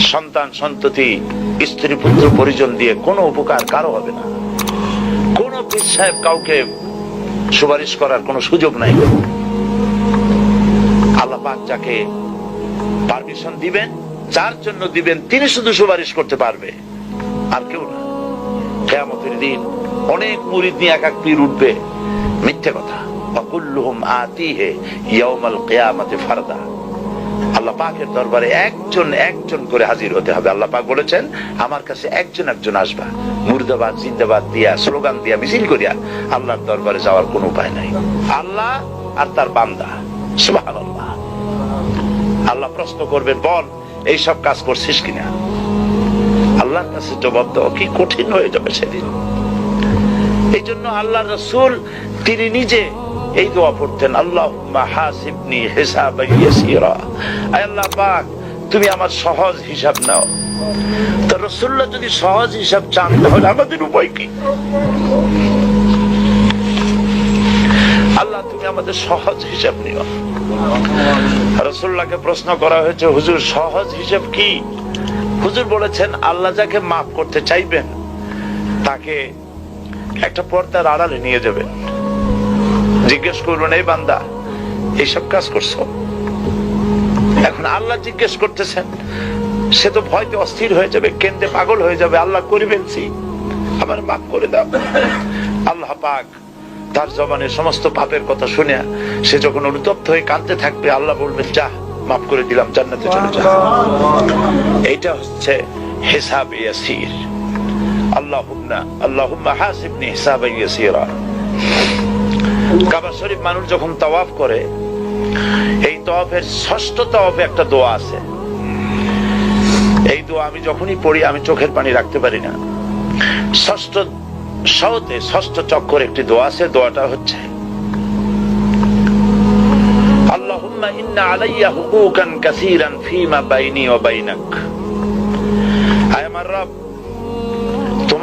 সন্তান, সন্ততি, স্ত্রী, পুত্র, পরিজন দিয়ে কোনো উপকার কারও হবে না। কোন পীর সাহেব কাউকে সুপারিশ করার কোনো সুযোগ নাই। আল্লাহ পাক যাকে পারমিশন দিবেন, যার জন্য দিবেন, তিনি শুধু সুপারিশ করতে পারবে, আর কেউ না। কেয়ামতের দিন অনেক মুরিদ নিয়ে এক এক পীর উঠবে। মিথ্যে কথা। অকুল্লুহম আতি হে ইয়াউমাল কিয়ামাতে ফারদা। আল্লাহ পাকের দরবারে একজন একজন করে হাজির হতে হবে। আল্লাহ পাক বলেছেন, আমার কাছে একজন একজন আসবা। মুর্দাবাদ, জিন্দাবাদ দিয়া, স্লোগান দিয়া, মিছিল করিয়া আল্লাহর দরবারে যাওয়ার কোনো উপায় নাই। আল্লাহ আর তার বান্দা। সুবহানাল্লাহ। আল্লাহ প্রশ্ন করবে বল, এই সব কাজ করছিস কিনা? আল্লাহর কাছে জবাব দেওয়া কি কঠিন হয়ে যাবে সেদিন। এই জন্য আল্লাহ রসুল, তিনি নিজে এই দোয়া পড়তেন আল্লাহ হিসাবান আল্লাহ পাক, তুমি আমার সহজ হিসাব নাও। তো রসুল্লাহ যদি সহজ হিসাব চান, তাহলে আমাদের উপায় কি? আল্লাহ, তুমি আমাদের সহজ হিসাব নিও। রসুল্লাহকে প্রশ্ন করা হয়েছে, হুজুর, সহজ হিসাব কি? হুজুর বলেছেন, আল্লাহ যাকে মাফ করতে চাইবেন, তাকে একটা পর্দার আড়ালে নিয়ে যাবেন। জিজ্ঞেস করবেন, এই বান্দা, এইসব কাজ করছ? এখন আল্লাহ জিজ্ঞেস করতেছেন, সে তো ভয়তে অস্থির হয়ে যাবে, কেন্দ্রে পাগল হয়ে যাবে, আল্লাহ করে ফেলছি আমার মাফ করে দাও। আল্লাহ পাক তার জবানের সমস্ত পাপের কথা শুনে সে যখন অনুতপ্ত হয়ে কাঁদতে থাকবে, আল্লাহ বলবেন, যা, মাফ করে দিলাম, জান্নাতে চলে যা। এইটা হচ্ছে হিসাব ইয়াসির। আল্লাহুম্মা আল্লাহুম্মা হাসিবনি হিসাবান ইয়াসিরা। শরীফ মানুষ যখন তাওয়াফ করে, এই তাওয়াফের ষষ্ঠ তাওয়াফে একটা দোয়া আছে। এই দোয়া আমি যখনই পড়ি, আমি চোখের পানি রাখতে পারি না। ষষ্ঠ সহতে ষষ্ঠ চক্কর একটি দোয়া আছে, দোয়াটা হচ্ছে, আল্লাহুম্মা ইন্না আলাইয়া হুকুকান কাসীরান ফীমা বাইনি ওয়া বাইনাক। আয় আমার রব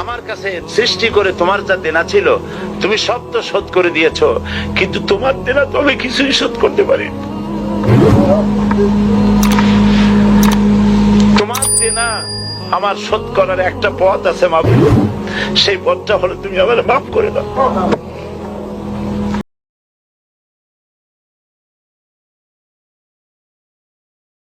আমার কাছে সৃষ্টি করে তোমার যা দেনা ছিল, তুমি সব তো শোধ করে দিয়েছ। কিন্তু তোমার দেনা তো আমি কিছুই শোধ করতে পারি তোমার দেনা আমার শোধ করার একটা পথ আছে মাফ সেই পথটা হলে তুমি আমার মাফ করে দাও।